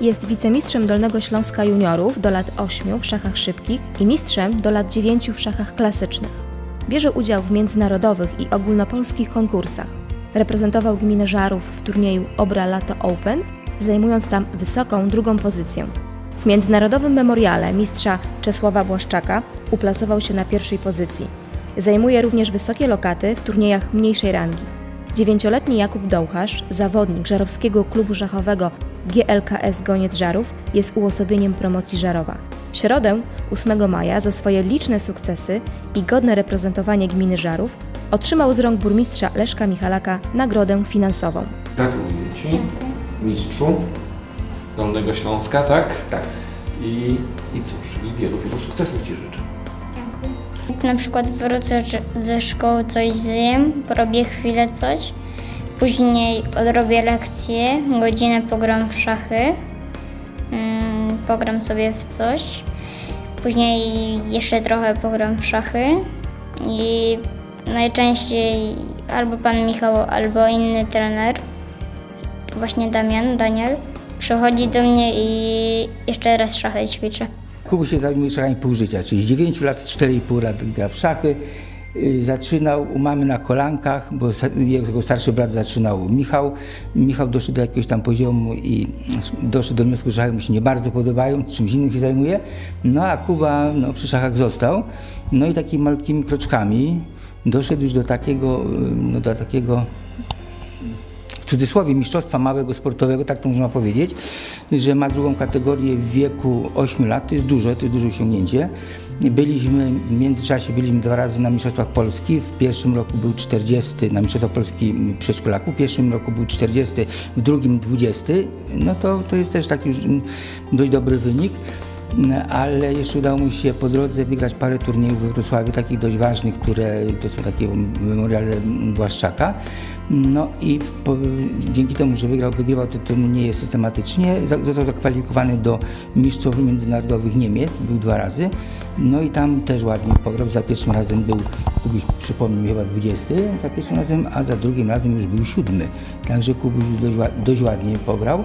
Jest wicemistrzem Dolnego Śląska juniorów do lat 8 w szachach szybkich i mistrzem do lat 9 w szachach klasycznych. Bierze udział w międzynarodowych i ogólnopolskich konkursach. Reprezentował gminę Żarów w turnieju Obra Lato Open, zajmując tam wysoką drugą pozycję. W międzynarodowym memoriale mistrza Czesława Błaszczaka uplasował się na pierwszej pozycji. Zajmuje również wysokie lokaty w turniejach mniejszej rangi. Dziewięcioletni Jakub Dołcharz, zawodnik żarowskiego klubu szachowego GLKS Goniec Żarów, jest uosobieniem promocji Żarowa. W środę, 8 maja, za swoje liczne sukcesy i godne reprezentowanie gminy Żarów otrzymał z rąk burmistrza Leszka Michalaka nagrodę finansową. Gratuluję Ci, mistrzu Dolnego Śląska, tak? Tak. I, I cóż, i wielu, wielu sukcesów Ci życzę. Na przykład wrócę ze szkoły, coś zjem, porobię chwilę coś, później odrobię lekcję, godzinę pogram w szachy, mm, pogram sobie w coś, później jeszcze trochę pogram w szachy i najczęściej albo pan Michał, albo inny trener, właśnie Damian, Daniel, przychodzi do mnie i jeszcze raz szachy ćwiczę. Kubu się zajmuje szachami pół życia, czyli z 9 lat, 4,5 lat gra w szachy. Y, Zaczynał u mamy na kolankach, bo jego starszy brat zaczynał Michał. Michał doszedł do jakiegoś tam poziomu i doszedł do wniosku, że mu się nie bardzo podobają, czymś innym się zajmuje. No a Kuba no, przy szachach został. No i takimi malutkimi kroczkami doszedł już do takiego, y, no, do takiego w cudzysłowie mistrzostwa małego sportowego, tak to można powiedzieć, że ma drugą kategorię w wieku 8 lat, to jest dużo, to jest duże osiągnięcie. Byliśmy, w międzyczasie byliśmy dwa razy na Mistrzostwach Polski. W pierwszym roku był 40 na Mistrzostwach Polski przedszkolaków, w pierwszym roku był 40, w drugim 20. No to, to jest też taki dość dobry wynik. Ale jeszcze udało mu się po drodze wygrać parę turniejów we Wrocławiu, takich dość ważnych, które to są takie memoriale Błaszczaka. No i po, dzięki temu, że wygrał, wygrywał te turnieje systematycznie, został zakwalifikowany do mistrzów międzynarodowych Niemiec, był dwa razy. No i tam też ładnie pograł. Za pierwszym razem był, Kubuś przypomnij mi chyba 20, za pierwszym razem, a za drugim razem już był siódmy. Także Kubuś dość, dość ładnie pograł.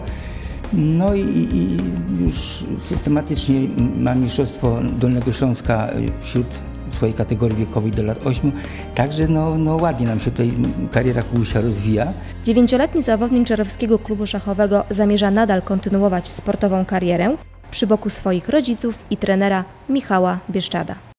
No i, i już systematycznie ma Mistrzostwo Dolnego Śląska wśród swojej kategorii wiekowej do lat 8. Także no, no ładnie nam się tutaj kariera Kubusia rozwija. Dziewięcioletni zawodnik żarowskiego klubu szachowego zamierza nadal kontynuować sportową karierę przy boku swoich rodziców i trenera Michała Bieszczada.